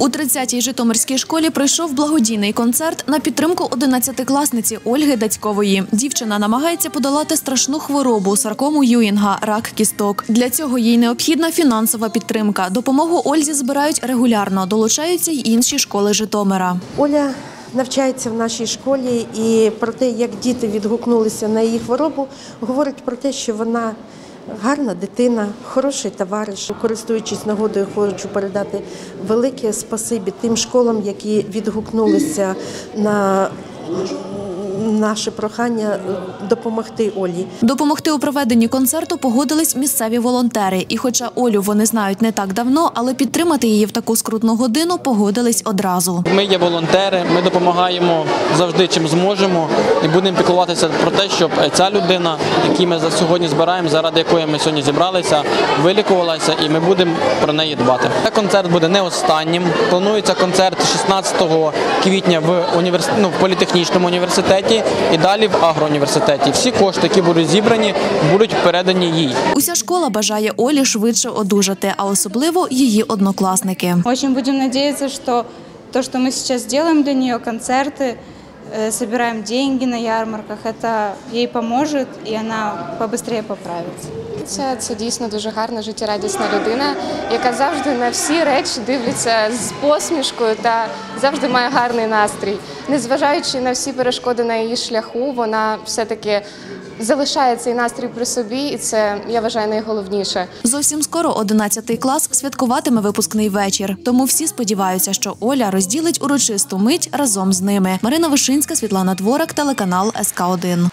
У 30-й Житомирській школі пройшов благодійний концерт на підтримку 11-класниці Ольги Дацькової. Дівчина намагається подолати страшну хворобу саркому Юінга, рак кісток. Для цього їй необхідна фінансова підтримка. Допомогу Ользі збирають регулярно, долучаються й інші школи Житомира. Оля навчається в нашій школі, і про те, як діти відгукнулися на її хворобу, говорить про те, що вона гарна дитина, хороший товариш. Користуючись нагодою, хочу передати велике спасибі тим школам, які відгукнулися на наше прохання допомогти Олі. Допомогти у проведенні концерту погодились місцеві волонтери. І, хоча Олю вони знають не так давно, але підтримати її в таку скрутну годину погодились одразу. Ми є волонтери, ми допомагаємо завжди чим зможемо і будемо піклуватися про те, щоб ця людина, яку ми за сьогодні збираємо, заради якої ми сьогодні зібралися, вилікувалася, і ми будемо про неї дбати. Цей концерт буде не останнім. Планується концерт 16 квітня в універс... ну, в політехнічному університеті і далі в агроуніверситеті. Всі кошти, які будуть зібрані, будуть передані їй. Уся школа бажає Олі швидше одужати, а особливо її однокласники. Очень будем надеяться, что то, что мы сейчас делаем для нее, концерты, э, собираем деньги на ярмарках, это ей поможет, и она побыстрее поправится. Це, це дійсно дуже гарна, життєрадісна людина, яка завжди на всі речі дивиться з посмішкою та завжди має гарний настрій. Незважаючи на всі перешкоди на її шляху, вона все-таки залишає цей настрій при собі, і це я вважаю найголовніше. Зовсім скоро 11 клас святкуватиме випускний вечір. Тому всі сподіваються, що Оля розділить урочисту мить разом з ними. Марина Вишинська, Світлана Дворак, телеканал СК 1